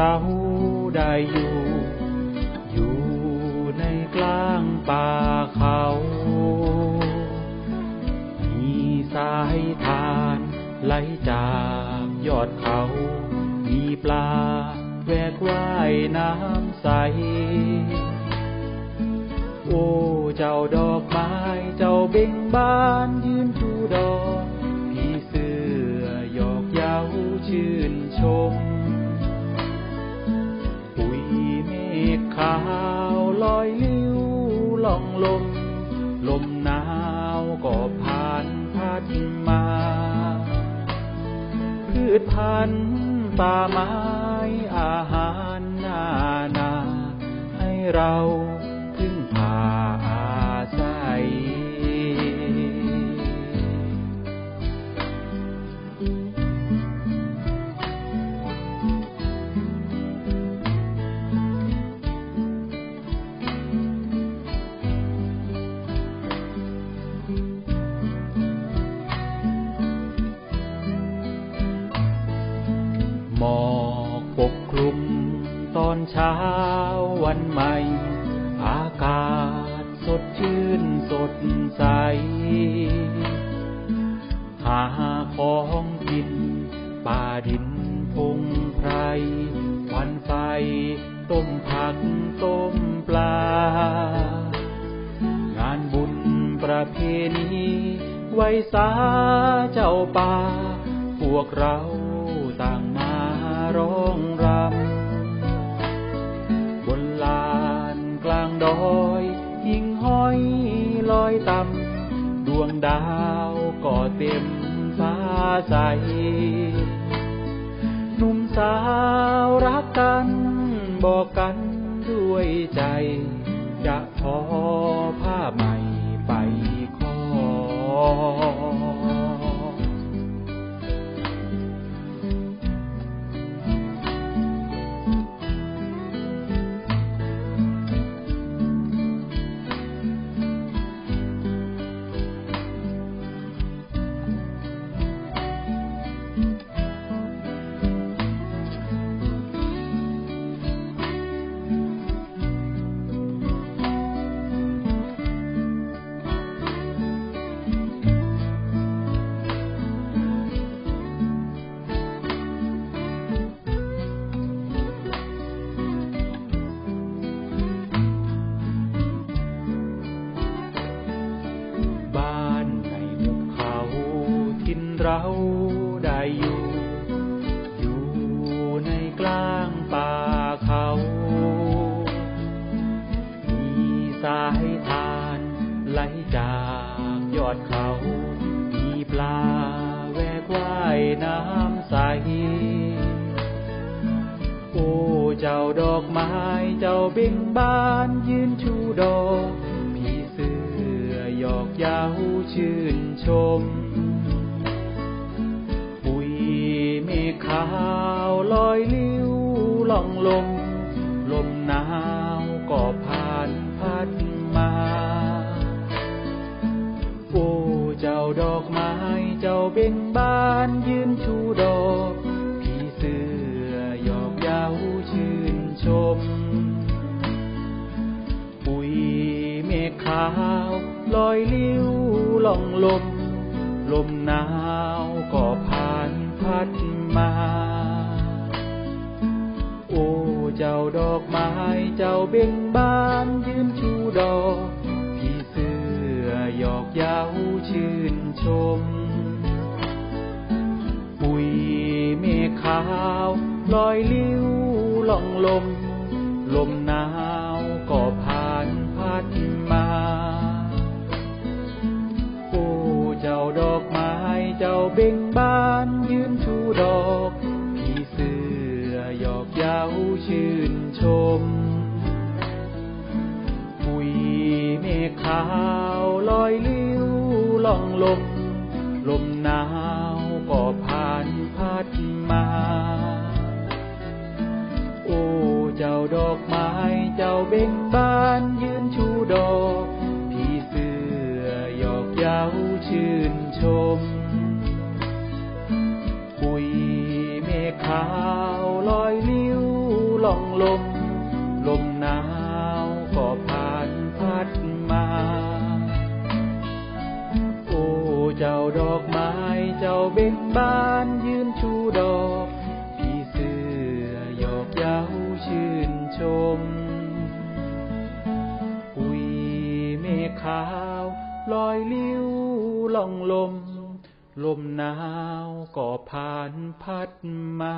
เราได้อยู่ อยู่ในกลางป่าเขา มีสายทานไหลจากยอดเขา มีปลาแวกว่ายน้ำใส โอ้ เจ้าดอกไม้ เจ้าเบ่งบาน องลม ลมหนาวก็ผ่านพัดมา พืชพันธุ์ป่าไม้อาหารนานา ให้เรา ช้าวันใหม่ อากาศสดชื่นสดใส หาของกินป่าดินพงไพรควันไฟ ต้มผักต้มปลา งานบุญประเพณีไว้สาเจ้าป่า พวกเราต่างมาร้องรำ วงดาวก็เต็มฟ้าใส หนุ่มสาวรักกัน บอกกันด้วยใจจะพอ เราได้อยู่ อยู่ในกลางป่าเขา มีสายทานไหลจากยอดเขา มีปลาแวกว่ายน้ำใส โอ้เจ้าดอกไม้เจ้าเบ่งบานยืนชูดอก พี่เสือหยอกเย้าชื่นชม ขาวลอยลิ้วล่องลม ลมหนาวก็ผ่านพัดมา โอ้เจ้าดอกไม้เจ้าเบ่งบานยืนชูดอกพี่เสือหยอกเย้าชื่นชม ปุยเมฆขาวลอยลิ้วล่องลม ลมหนาวก็ผ่านพัด มา โอ้เจ้าดอกไม้เจ้าเบ่งบานยืนชูดอกพี่เสือหยอกเย้าชื่นชม ปุยเมฆขาว ลอยลิ้วล่องลม ลมหนาว เบ่งบานยืนชูดอกพี่เสือหยอกเย้าชื่นชมปุยเมฆขาวลอยลิ้วล่องลม ลมหนาวก็ผ่านพัดมา โอ้เจ้าดอกไม้เจ้าเบ่งบานยืนชูดอกพี่เสือหยอกเย้าชื่นชม อยลิ้วล่องลม ลมหนาวก็ผ่านพัดมา โอ้เจ้าดอกไม้เจ้าเบ่งบานยืนชูดอกพี่เสื้อหยอกเย้าชื่นชมปุยเมฆขาวลอยลิ้วล่องลมลมหนาวก็ผ่านพัดมา